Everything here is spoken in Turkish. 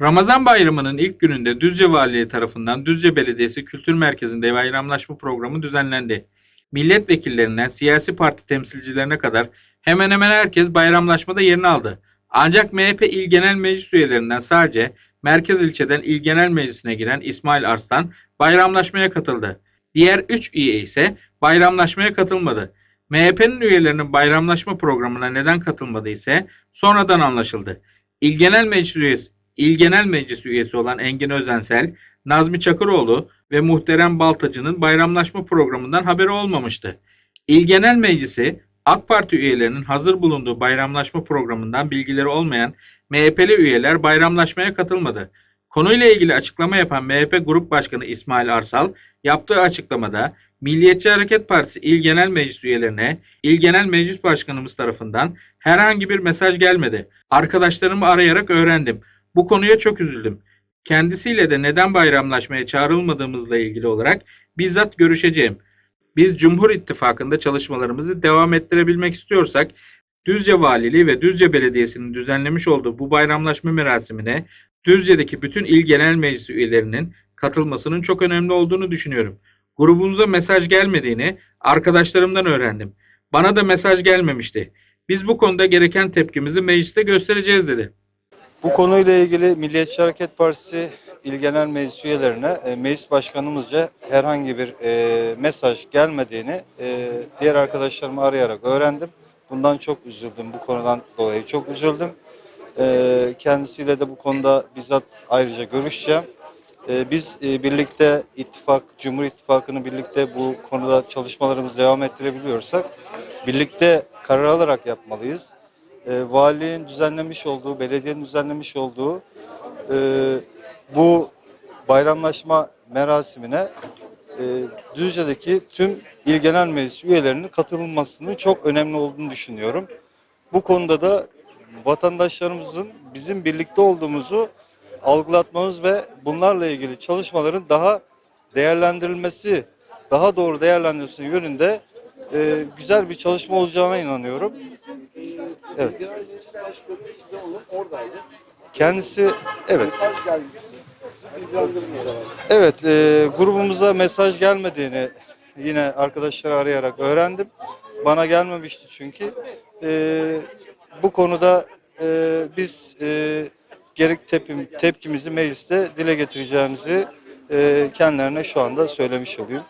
Ramazan bayramının ilk gününde Düzce Valiliği tarafından Düzce Belediyesi Kültür Merkezi'nde bayramlaşma programı düzenlendi. Milletvekillerinden siyasi parti temsilcilerine kadar hemen hemen herkes bayramlaşmada yerini aldı. Ancak MHP İl Genel Meclis üyelerinden sadece Merkez ilçeden İl Genel Meclisi'ne giren İsmail Arslan bayramlaşmaya katıldı. Diğer 3 üye ise bayramlaşmaya katılmadı. MHP'nin üyelerinin bayramlaşma programına neden katılmadığı ise sonradan anlaşıldı. İl Genel Meclis üyesi, İl Genel Meclis üyesi olan Engin Özensel, Nazmi Çakıroğlu ve Muhterem Baltacı'nın bayramlaşma programından haberi olmamıştı. İl Genel Meclisi AK Parti üyelerinin hazır bulunduğu bayramlaşma programından bilgileri olmayan MHP'li üyeler bayramlaşmaya katılmadı. Konuyla ilgili açıklama yapan MHP Grup Başkanı İsmail Arsal yaptığı açıklamada Milliyetçi Hareket Partisi İl Genel Meclis üyelerine İl Genel Meclis Başkanımız tarafından herhangi bir mesaj gelmedi. Arkadaşlarımı arayarak öğrendim. Bu konuya çok üzüldüm. Kendisiyle de neden bayramlaşmaya çağrılmadığımızla ilgili olarak bizzat görüşeceğim. Biz Cumhur İttifakı'nda çalışmalarımızı devam ettirebilmek istiyorsak Düzce Valiliği ve Düzce Belediyesi'nin düzenlemiş olduğu bu bayramlaşma merasimine Düzce'deki bütün il genel meclis üyelerinin katılmasının çok önemli olduğunu düşünüyorum. Grubunuza mesaj gelmediğini arkadaşlarımdan öğrendim. Bana da mesaj gelmemişti. Biz bu konuda gereken tepkimizi mecliste göstereceğiz dedi. Bu konuyla ilgili Milliyetçi Hareket Partisi İl Genel Meclis üyelerine e, meclis başkanımızca herhangi bir e, mesaj gelmediğini e, diğer arkadaşlarımı arayarak öğrendim. Bundan çok üzüldüm. Bu konudan dolayı çok üzüldüm. Kendisiyle de bu konuda bizzat ayrıca görüşeceğim. Biz birlikte ittifak, Cumhur İttifakı'nı birlikte bu konuda çalışmalarımızı devam ettirebiliyorsak birlikte karar alarak yapmalıyız e, valiliğin düzenlemiş olduğu, belediyenin düzenlemiş olduğu e, bu bayramlaşma merasimine e, Düzce'deki tüm il genel meclis üyelerinin katılmasının çok önemli olduğunu düşünüyorum. Bu konuda da vatandaşlarımızın bizim birlikte olduğumuzu algılatmamız ve bunlarla ilgili çalışmaların daha değerlendirilmesi, daha doğru değerlendirilmesi yönünde e, güzel bir çalışma olacağına inanıyorum. Evet. Genel Meclis Başkanı size onun oradaydı. Kendisi evet Mesaj herhalde. evet e, grubumuza mesaj gelmediğini yine arkadaşları arayarak öğrendim. Bana gelmemişti çünkü. E, bu konuda e, biz e, gerek tepkim, tepkimizi mecliste dile getireceğimizi e, kendilerine şu anda söylemiş olayım.